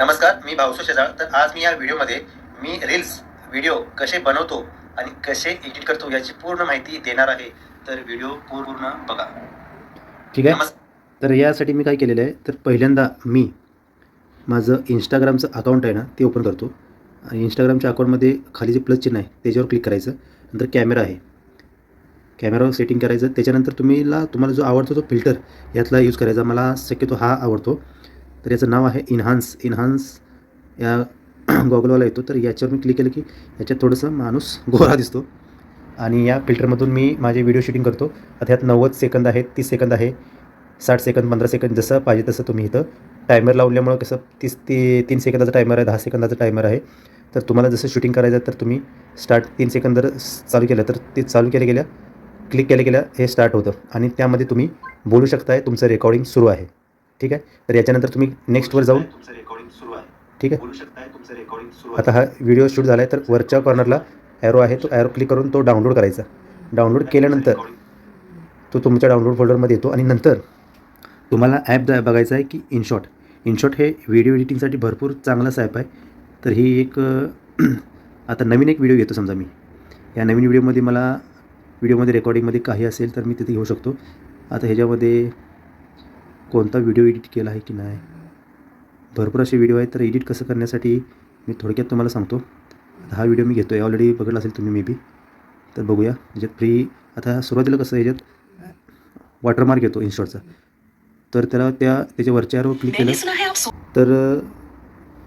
नमस्कार मी भाऊसो शेजाळ. तर आज मी या व्हिडिओमध्ये मी रील्स व्हिडिओ कसे बनवतो आणि कसे एडिट करतो याची पूर्ण माहिती देणार आहे. तर व्हिडिओ पूर्ण बघा. ठीक आहे? तर यासाठी मी काय केलेलं आहे तर पहिल्यांदा मी माझं इंस्टाग्रामचं अकाउंट आहे ना ते ओपन करतो. आणि इंस्टाग्रामच्या अकाउंटमध्ये खाली जे प्लस चिन्ह आहे त्याच्यावर क्लिक करायचं. नंतर कॅमेरा आहे. कॅमेरावर सेटिंग करायचं. त्याच्यानंतर तुम्हीला तुम्हाला जो आवडतो तो फिल्टर यातला यूज करायचा. मला शक्यतो हा आवडतो. तर याचं नाव आहे इन्हान्स इन्हान्स या गॉगलवाला येतो. तर याच्यावर मी क्लिक केलं की याच्यात थोडंसं माणूस गोरा दिसतो. आणि या फिल्टरमधून मी माझे व्हिडिओ शूटिंग करतो. आता ह्यात नव्वद सेकंद आहे तीस सेकंद आहे साठ सेकंद पंधरा सेकंद जसं पाहिजे तसं तुम्ही इथं टायमर लावल्यामुळं कसं तीस ते तीन सेकंदाचा टायमर आहे दहा सेकंदाचा टायमर आहे. तर तुम्हाला जसं शूटिंग करायचं तर तुम्ही स्टार्ट तीन सेकंद जर चालू केलं तर ते चालू केल्या गेल्या क्लिक केल्या गेल्या हे स्टार्ट होतं. आणि त्यामध्ये तुम्ही बोलू शकताय तुमचं रेकॉर्डिंग सुरू आहे. ठीक आहे? तर याच्यानंतर तुम्ही नेक्स्टवर जाऊन ठीक आहे? आता हा व्हिडिओ शूट झाला आहे तर वरच्या कॉर्नरला ॲरो आहे तो ॲरो क्लिक करून तो डाउनलोड करायचा. डाउनलोड केल्यानंतर तो तुमच्या डाउनलोड फोल्डरमध्ये येतो आणि नंतर तुम्हाला ॲप बघायचं आहे की इनशॉट इनशॉट हे व्हिडिओ एडिटिंगसाठी भरपूर चांगलाच ॲप आहे. तर ही एक आता नवीन एक व्हिडिओ घेतो समजा मी. या नवीन व्हिडिओमध्ये मला व्हिडिओमध्ये रेकॉर्डिंगमध्ये काही असेल तर मी तिथे घेऊ शकतो. आता ह्याच्यामध्ये कोणता व्हिडिओ एडिट केला आहे की नाही? भरपूर असे व्हिडिओ आहेत तर एडिट कसं करण्यासाठी मी थोडक्यात तुम्हाला सांगतो. आता हा व्हिडिओ मी घेतो आहे ऑलरेडी बघितला असेल तुम्ही मे बी तर बघूया म्हणजे ह्याच्यात फ्री आता सुरुवातीला कसं ह्याच्यात वॉटरमार्क येतो इन्स्टॉलचा तर त्याला त्या त्याच्या वरच्यावर क्लिक केलं. तर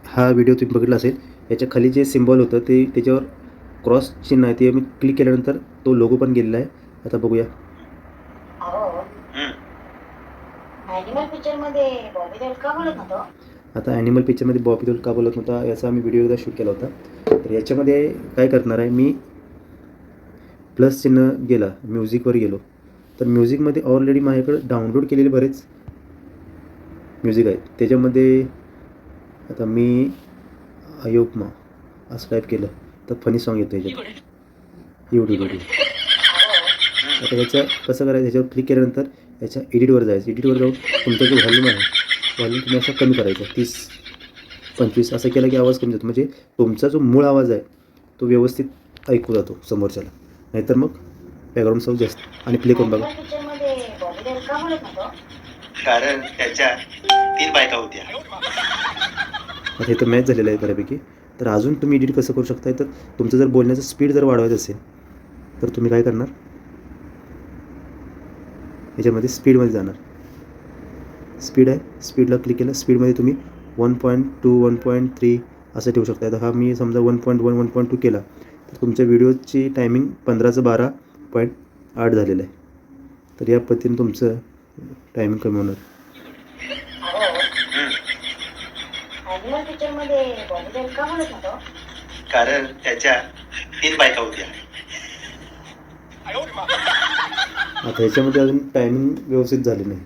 हा व्हिडिओ तुम्ही बघितला असेल. याच्या खाली जे सिम्बॉल होतं ते त्याच्यावर क्रॉस चिन्ह आहे ते मी क्लिक केल्यानंतर तो लोगो पण गेलेला आहे. आता बघूया. ॲनिमल पिक्चरमध्ये बॉबी का बोलत नव्हतो? आता ॲनिमल पिक्चरमध्ये बॉबी देओल का बोलत नव्हता याचा आम्ही व्हिडिओ एकदा शूट केला होता. तर याच्यामध्ये काय करणार आहे मी प्लस चिन्ह गेला म्युझिकवर गेलो. तर म्युझिकमध्ये ऑलरेडी माझ्याकडे डाउनलोड केलेले बरेच म्युझिक आहेत. त्याच्यामध्ये आता मी अयोगमा असं टाईप केलं तर फनी सॉन्ग येतं याच्यात. यूट्यूबवर आता याचं कसं करायचं ह्याच्यावर क्लिक केल्यानंतर याच्या एडिटवर जायचं. एडिटवर जाऊन तुमचा जो व्हॉल्यूम आहे व्हॉल्यूम तुम्ही असा कमी करायचा. तीस पंचवीस असं केलं की आवाज कमी जातो. म्हणजे तुमचा जो मूळ आवाज आहे तो व्यवस्थित ऐकू जातो समोरच्याला. नाहीतर मग बॅकग्राऊंड साऊंड जास्त. आणि प्ले करून बघा. कारण त्याच्या तीन बायका होत्या. आता हे तर मॅच झालेलं आहे बऱ्यापैकी. तर अजून तुम्ही एडिट कसं करू शकताय? तर तुमचं जर बोलण्याचं स्पीड जर वाढवायचं असेल तर तुम्ही काय करणार? याच्यामध्ये स्पीडमध्ये जाणार. स्पीड आहे. स्पीडला क्लिक केलं. स्पीडमध्ये तुम्ही one point two one point three असं ठेवू शकता. आता हा मी समजा one point one one point two केला तर तुमच्या व्हिडिओची टायमिंग पंधराचं बारा पॉईंट आठ झालेलं आहे. तर या पद्धतीने तुमचं टायमिंग कमी होणार. कारण त्याच्या तीन बायका होत्या. आता ह्याच्यामध्ये अजून टायमिंग व्यवस्थित झाले नाही.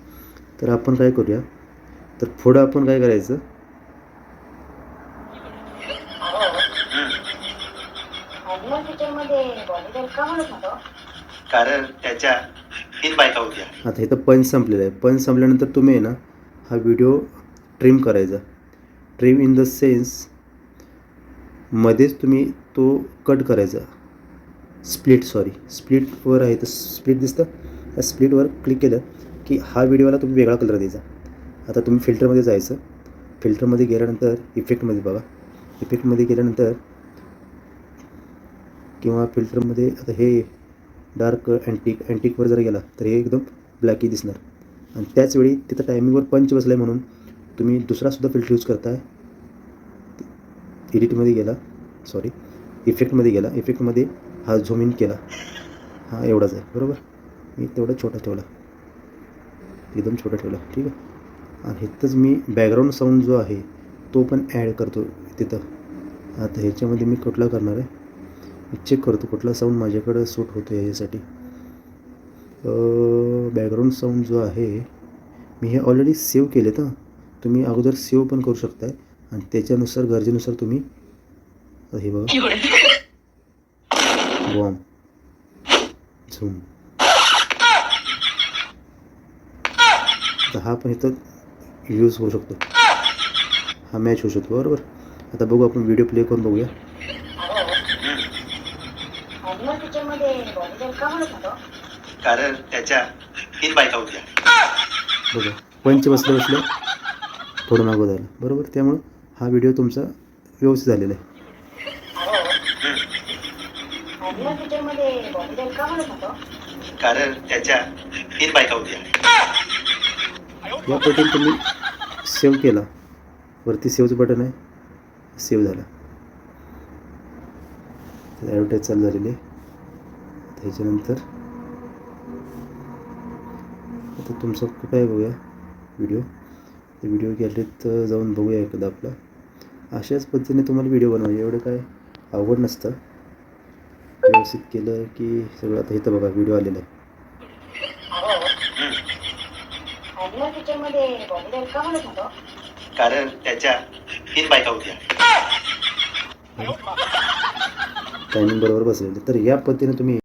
तर आपण काय करूया? तर पुढं आपण काय करायचं? कारण त्याच्या तीन बायका होत्या. आता इथं पंच संपलेलं आहे. पंच संपल्यानंतर तुम्ही ना हा व्हिडिओ ट्रिम करायचा. ट्रिम इन द सेन्स मध्येच तुम्ही तो कट करायचा. स्प्लिट सॉरी स्प्लिटवर आहे तर स्प्लिट दिसतं. त्या स्प्लिटवर क्लिक केलं की हा व्हिडिओला तुम्ही वेगळा कलर द्यायचा. आता तुम्ही फिल्टरमध्ये जायचं. फिल्टरमध्ये गेल्यानंतर इफेक्टमध्ये बघा. इफेक्टमध्ये गेल्यानंतर किंवा फिल्टरमध्ये आता हे डार्क अँटिक अँटिकवर जर गेला तर हे एकदम ब्लॅकी दिसणार. आणि त्याचवेळी तिथं टायमिंगवर पंच बसला आहे म्हणून तुम्ही दुसरासुद्धा फिल्टर यूज करताय. एडिटमध्ये गेला. सॉरी इफेक्टमध्ये गेला. इफेक्टमध्ये हा झूम इन केला. हा एवढाच आहे. बरोबर? मी तेवढा छोटा ठेवला. एकदम छोटा ठेवला. ठीक आहे? आणि इथंच मी बॅकग्राऊंड साऊंड जो आहे तो पण ॲड करतो तिथं. आता ह्याच्यामध्ये मी कुठला करणार आहे? मी चेक करतो कुठला साऊंड माझ्याकडं सूट होतो आहे याच्यासाठी बॅकग्राऊंड साऊंड जो आहे मी हे ऑलरेडी सेव्ह केले तर तुम्ही अगोदर सेव्ह पण करू शकताय. आणि त्याच्यानुसार गरजेनुसार तुम्ही हे बघा. झूम तर हा पण इथं यूज होऊ शकतो. हा मॅच होऊ शकतो बरोबर? आता बघू आपण व्हिडिओ प्ले करून बघूया. कारण त्याच्या तीन बायका होत्या. बघा पंच बसलं बसलं थोडं मागं झालं बरोबर? त्यामुळं हा व्हिडिओ तुमचा व्यवस्थित झालेला आहे ॲनिमल पिक्चरमध्ये बॉबीजन का म्हणत होतो कारण त्याच्या तीन बायका होत्या. या बटन तुम्ही सेव्ह केला. वरती सेव्हचं बटन आहे. सेव्ह झाला. ॲडव्हर्टाईज चालू झालेली आहे. त्याच्यानंतर आता तुमचं कुठं आहे बघूया व्हिडिओ ते व्हिडिओ गॅलरीत जाऊन बघूया एकदा आपला. अशाच पद्धतीने तुम्हाला व्हिडिओ बनवायचे. एवढं काय अवघड नसतं. व्यवस्थित केलं की सगळं आता इथं बघा व्हिडिओ आलेला आहे. कारण त्याच्या तीन बायका होत्या. टायमिंग बरोबर बसलेलं. तर या पद्धतीने तुम्ही